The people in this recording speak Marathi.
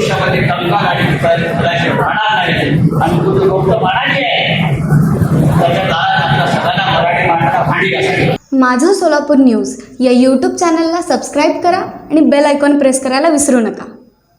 भविष्यामध्ये कंकाल आणि राहणार नाही आणि गुरु गोष्ट म्हणायची आहे त्याच्या काळात आपल्या सगळ्यांना मराठी माणसाला भांडी असेल माझं सोलापूर न्यूज या यूट्यूब चॅनलला सबस्क्राईब करा आणि बेल आयकॉन प्रेस करायला विसरू नका.